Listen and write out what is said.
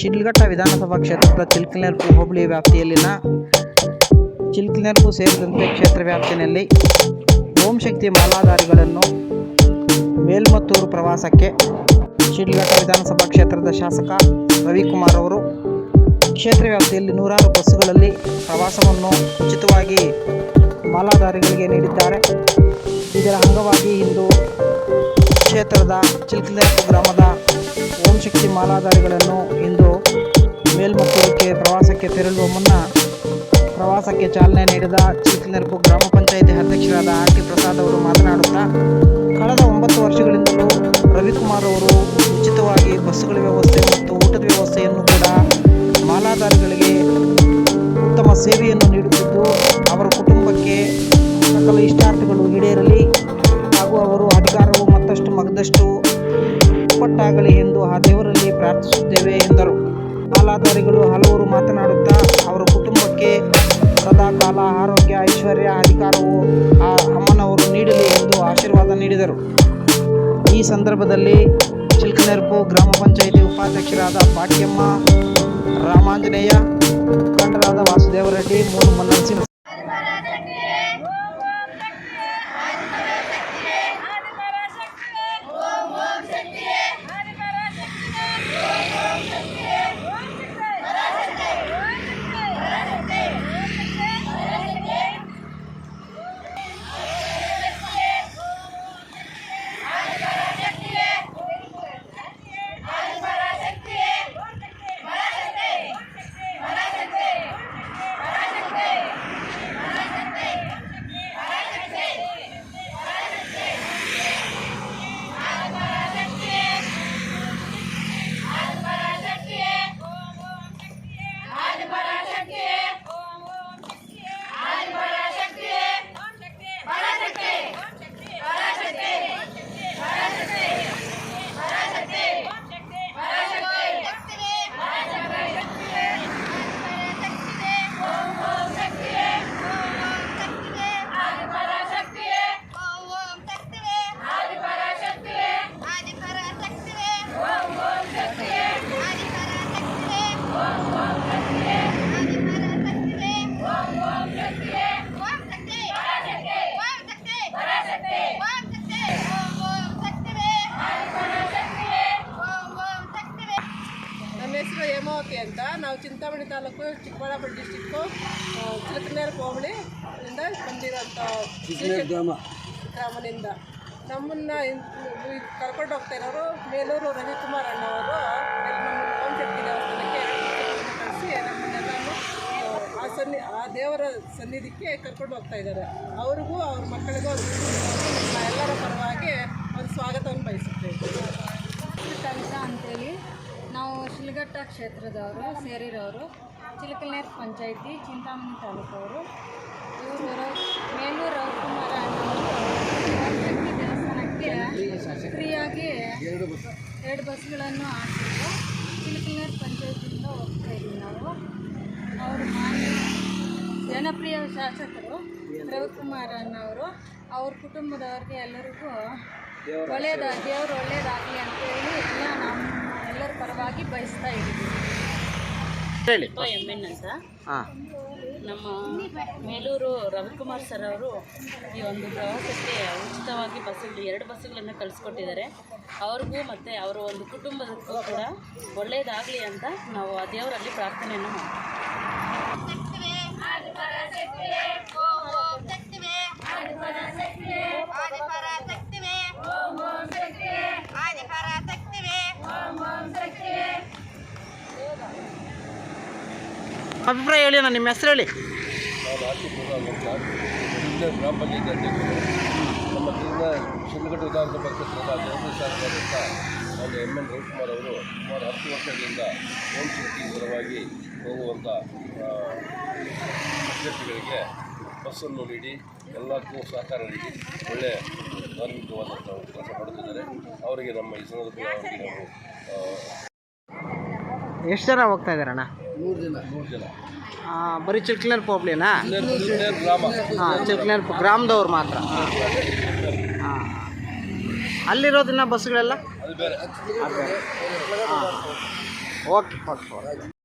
ಶಿಡ್ಲಘಟ್ಟ ವಿಧಾನಸಭಾ ಕ್ಷೇತ್ರದ ಚಿಲ್ಕನೇರ್ಪು ಹೋಬಳಿ ವ್ಯಾಪ್ತಿಯಲ್ಲಿನ ಚಿಲ್ಕನೇರ್ಪು ಸೇರಿದಂತೆ ಕ್ಷೇತ್ರ ವ್ಯಾಪ್ತಿಯಲ್ಲಿ ಓಂ ಶಕ್ತಿ ಮಾಲಾಧಾರಿಗಳನ್ನು ಮೇಲ್ಮತ್ತೂರು ಪ್ರವಾಸಕ್ಕೆ ಶಿಡ್ಲಘಟ್ಟ ವಿಧಾನಸಭಾ ಕ್ಷೇತ್ರದ ಶಾಸಕ ರವಿಕುಮಾರ್ ಅವರು ಕ್ಷೇತ್ರ ವ್ಯಾಪ್ತಿಯಲ್ಲಿ ನೂರಾರು ಬಸ್ಸುಗಳಲ್ಲಿ ಪ್ರವಾಸವನ್ನು ಉಚಿತವಾಗಿ ಮಾಲಾಧಾರಿಗಳಿಗೆ ನೀಡಿದ್ದಾರೆ. ಇದರ ಅಂಗವಾಗಿ ಇಂದು ಕ್ಷೇತ್ರದ ಚಿಲ್ಕಲೆಪ್ಪು ಗ್ರಾಮದ ಓಂ ಶಕ್ತಿ ಮಾಲಾಧಾರಿಗಳನ್ನು ಇಂದು ಮೇಲ್ಮತ್ತೂರಿಗೆ ಪ್ರವಾಸಕ್ಕೆ ತೆರಳುವ ಮುನ್ನ ಪ್ರವಾಸಕ್ಕೆ ಚಾಲನೆ ನೀಡಿದ ಚಿಲ್ಕನೆರಪು ಗ್ರಾಮ ಪಂಚಾಯಿತಿ ಅಧ್ಯಕ್ಷರಾದ ಆರ್ ಟಿ ಪ್ರಸಾದ್ ಅವರು ಮಾತನಾಡುತ್ತಾ, ಕಳೆದ ಒಂಬತ್ತು ವರ್ಷಗಳಿಂದಲೂ ರವಿಕುಮಾರ್ ಅವರು ಉಚಿತವಾಗಿ ಬಸ್ಸುಗಳ ವ್ಯವಸ್ಥೆ ಮತ್ತು ಊಟದ ವ್ಯವಸ್ಥೆಯನ್ನು ಕೂಡ ಮಾಲಾಧಾರಿಗಳಿಗೆ ಉತ್ತಮ ಸೇವೆಯನ್ನು ನೀಡುತ್ತಿದ್ದು ಕೊಟ್ಟಾಗಲಿ ಎಂದು ಆ ದೇವರಲ್ಲಿ ಪ್ರಾರ್ಥಿಸುತ್ತೇವೆ ಎಂದರು. ಮಾಲಾಧಾರಿಗಳು ಹಲವರು ಮಾತನಾಡುತ್ತಾ, ಅವರ ಕುಟುಂಬಕ್ಕೆ ಸದಾ ಕಾಲ ಆರೋಗ್ಯ, ಐಶ್ವರ್ಯ, ಅಧಿಕಾರವು ಆ ಅಮ್ಮನವರು ನೀಡಲಿ ಎಂದು ಆಶೀರ್ವಾದ ನೀಡಿದರು. ಈ ಸಂದರ್ಭದಲ್ಲಿ ಚಿಲ್ಕನೆರ್ಪು ಗ್ರಾಮ ಪಂಚಾಯಿತಿ ಉಪಾಧ್ಯಕ್ಷರಾದ ಪಾಟ್ಯಮ್ಮ, ರಾಮಾಂಜನೇಯ, ಮುಖಂಡರಾದ ವಾಸುದೇವರೆಡ್ಡಿ ಮೂರು ಮನ್ನಸಿಂಹ ಹೆಸರು ಹೇಮಾವತಿ ಅಂತ. ನಾವು ಚಿಂತಾಮಣಿ ತಾಲೂಕು ಚಿಕ್ಕಬಳ್ಳಾಪುರ ಡಿಸ್ಟಿಕ್ಕು ಚಿಲಕನೇರ ಹೋಬಳಿ ಇಂದ ಬಂದಿರೋಂಥ ಗ್ರಾಮದಿಂದ. ನಮ್ಮನ್ನು ಕರ್ಕೊಂಡು ಹೋಗ್ತಾ ಇರೋರು ಮೇಲೂರು ರವಿಕುಮಾರ್ ಅಣ್ಣವರು ಓಂ ಶಕ್ತಿ ದೇವಸ್ಥಾನಕ್ಕೆ ಕಳಿಸಿ ನಮ್ಮನ್ನೆಲ್ಲನೂ ಆ ಸನ್ನಿ ಆ ದೇವರ ಸನ್ನಿಧಿಗೆ ಕರ್ಕೊಂಡು ಹೋಗ್ತಾ ಇದ್ದಾರೆ. ಅವ್ರಿಗೂ ಅವ್ರ ಕ್ಷೇತ್ರದವರು ಸೇರಿರೋರು ಚಿಲಕಲ್ನೇರ್ ಪಂಚಾಯಿತಿ ಚಿಂತಾಮಣಿ ತಾಲೂಕವರು. ಇವರು ರವ್ ಮೇಲೂರು ರವಿಕುಮಾರ ಅನ್ನೋರು ದೇವಸ್ಥಾನಕ್ಕೆ ಫ್ರೀಯಾಗಿ ಎರಡು ಬಸ್ಗಳನ್ನು ಹಾಕಿದ್ರು. ಚಿಲಕಲ್ನೇರ್ ಪಂಚಾಯತಿಯಿಂದ ಹೋಗ್ತಾ ಇದ್ದೀವಿ ನಾವು. ಅವರು ಮಾನ್ಯ ಜನಪ್ರಿಯ ಶಾಸಕರು ರವಿಕುಮಾರ್ ಅನ್ನೋರು. ಅವ್ರ ಕುಟುಂಬದವ್ರಿಗೆ ಎಲ್ಲರಿಗೂ ಒಳ್ಳೆಯದ ದೇವರು ಒಳ್ಳೆಯದಾಗಲಿ ಅಂತೇಳಿ ಪರವಾಗಿ ಬಯಸ್ತಾ ಇದ್ದೀವಿ. ಹೇಳಿ. ಎಂ ಎನ್ ಅಂತ. ಹಾಂ. ನಮ್ಮ ಮೇಲೂರು ರವಿಕುಮಾರ್ ಸರ್ ಅವರು ಈ ಒಂದು ಪ್ರವಾಸಕ್ಕೆ ಉಚಿತವಾಗಿ ಬಸ್ಸುಗಳು ಎರಡು ಬಸ್ಸುಗಳನ್ನು ಕಳಿಸ್ಕೊಟ್ಟಿದ್ದಾರೆ. ಅವ್ರಿಗೂ ಮತ್ತು ಅವರ ಒಂದು ಕುಟುಂಬದಕ್ಕೂ ಕೂಡ ಒಳ್ಳೆಯದಾಗಲಿ ಅಂತ ನಾವು ಆ ದೇವರಲ್ಲಿ ಪ್ರಾರ್ಥನೆಯನ್ನು ಮಾಡ್ತೀವಿ. ಅಭಿಪ್ರಾಯ ಹೇಳಿ ನಾನು ನಿಮ್ಮ ಹೆಸರು ಹೇಳಿ. ಗ್ರಾಮ ಪಂಚಾಯತ್ ಅಧ್ಯಕ್ಷರು ನಮ್ಮ ಜಿಲ್ಲಾ ಶಿಡ್ಲಘಟ್ಟ ವಿಧಾನಸಭಾ ಕ್ಷೇತ್ರದ ಜನಪ್ರಿಯ ಶಾಸಕರಾದಂಥ ನಾನು ಎಂ ಎನ್ ರವಿಕುಮಾರ್ ಅವರು ಸುಮಾರು ಹತ್ತು ವರ್ಷಗಳಿಂದ ಓಂ ಶಕ್ತಿ ಪರವಾಗಿ ಹೋಗುವಂಥ ಅಭ್ಯರ್ಥಿಗಳಿಗೆ ಬಸ್ಸನ್ನು ನೀಡಿ ಎಲ್ಲಕ್ಕೂ ಸಹಕಾರ ನೀಡಿ ಒಳ್ಳೆಯ ಧಾರ್ಮಿಕವಾದಂಥ ಒಂದು ಕೆಲಸ ಮಾಡುತ್ತಿದ್ದಾರೆ. ಅವರಿಗೆ ನಮ್ಮ ಈ ಸಂದರ್ಭದಲ್ಲಿ ಅವರಿಗೆ ನಾವು ಎಷ್ಟು ಜನ ಹೋಗ್ತಾ ಇದ್ದಾರೆ ಜನ ಜನ ಬರೀ ಹೋಬ್ಳಿನಾ ಚಿಲ್ಕನೇರ್ ಗ್ರಾಮ. ಹಾಂ ಚಿಲ್ಕನೇರ್ ಗ್ರಾಮದವ್ರು ಮಾತ್ರ. ಹಾಂ. ಹಾಂ. ಅಲ್ಲಿರೋದಿನ್ನ ಬಸ್ಗಳೆಲ್ಲ? ಅದು ಹಾಂ. Okay okay okay.